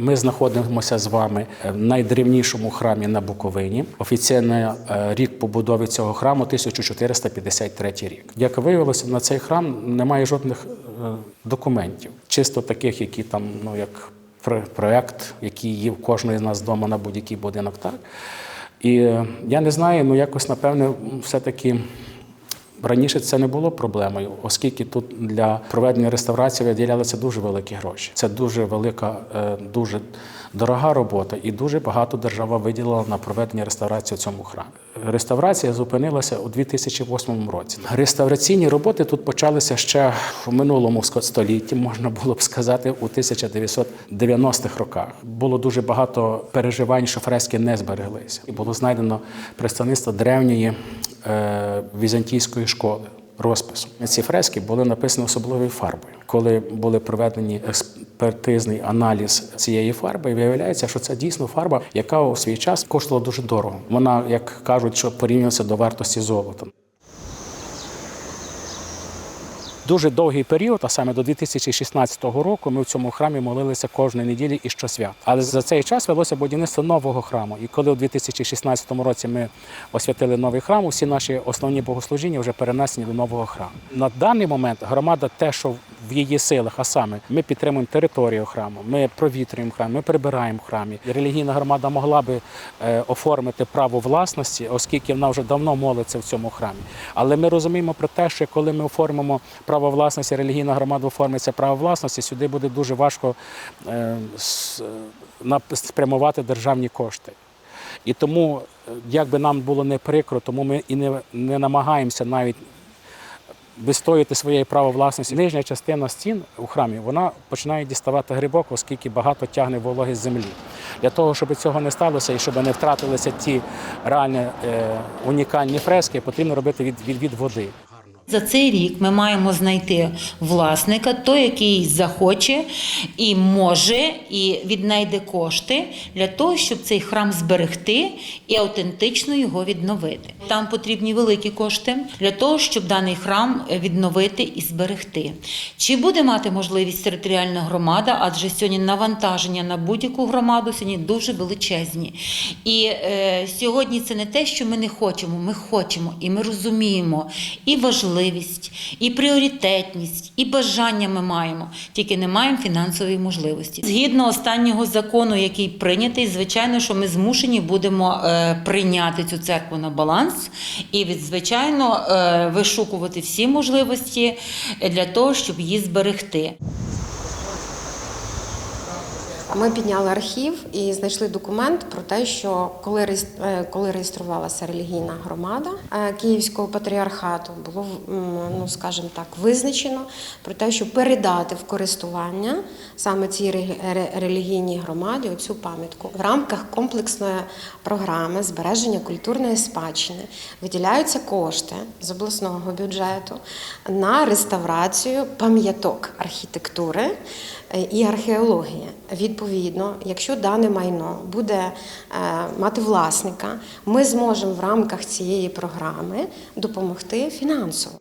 Ми знаходимося з вами в найдревнішому храмі на Буковині. Офіційний е, рік побудови цього храму 1453 рік. Як виявилося, на цей храм немає жодних е, документів, чисто таких, які там, ну як проект, який є в кожної з нас вдома на будь-який будинок. Так і е, я не знаю, ну якось напевне, все-таки. Раніше це не було проблемою, оскільки тут для проведення реставрації виділялися дуже великі гроші. Це дуже велика, е, дуже дорога робота, і дуже багато держава виділила на проведення реставрації в цьому храмі. Реставрація зупинилася у 2008 році. Реставраційні роботи тут почалися ще в минулому столітті, можна було б сказати, у 1990-х роках. Було дуже багато переживань, що фрески не збереглися, і було знайдено представництво древньої е, візантійської школи розписом. Ці фрески були написані особливою фарбою. Коли були проведені експертизний аналіз цієї фарби, виявляється, що це дійсно фарба, яка у свій час коштувала дуже дорого. Вона, як кажуть, що порівнюється до вартості золота. Дуже довгий період, а саме до 2016 року, ми в цьому храмі молилися кожної неділі і щосвят. Але за цей час велося будівництво нового храму. І коли у 2016 році ми освятили новий храм, усі наші основні богослужіння вже перенесені до нового храму. На даний момент громада те, що в її силах, а саме ми підтримуємо територію храму, ми провітрюємо храм, ми прибираємо в храмі. Релігійна громада могла би е, оформити право власності, оскільки вона вже давно молиться в цьому храмі. Але ми розуміємо про те, що коли ми оформимо право власності, релігійна громада оформиться право власності, сюди буде дуже важко е, спрямувати державні кошти. І тому, е, як би нам було не прикро, тому ми і не, не намагаємося навіть вистояти своєї право власності. Нижня частина стін у храмі вона починає діставати грибок, оскільки багато тягне вологи з землі. Для того, щоб цього не сталося і щоб не втратилися ті реальні е, унікальні фрески, потрібно робити від, від, від води. За цей рік ми маємо знайти власника, той, який захоче і може, і віднайде кошти для того, щоб цей храм зберегти і автентично його відновити. Там потрібні великі кошти для того, щоб даний храм відновити і зберегти. Чи буде мати можливість територіальна громада? Адже сьогодні навантаження на будь-яку громаду сьогодні дуже величезні. І е, сьогодні це не те, що ми не хочемо. Ми хочемо і ми розуміємо і важливість, і пріоритетність, і бажання ми маємо, тільки не маємо фінансової можливості. Згідно останнього закону, який прийнятий, звичайно, що ми змушені будемо е, прийняти цю церкву на баланс і звичайно е, вишукувати всі можливості для того, щоб її зберегти. Ми підняли архів і знайшли документ про те, що коли е, коли реєструвалася релігійна громада е, Київського патріархату, було ну скажімо так визначено про те, що передати в користування саме цій ре- ре- релігійній громаді оцю пам'ятку в рамках комплексної програми збереження культурної спадщини виділяються кошти з обласного бюджету на реставрацію пам'яток архітектури е, і археології. Відповідно, якщо дане майно буде е, мати власника, ми зможемо в рамках цієї програми допомогти фінансово.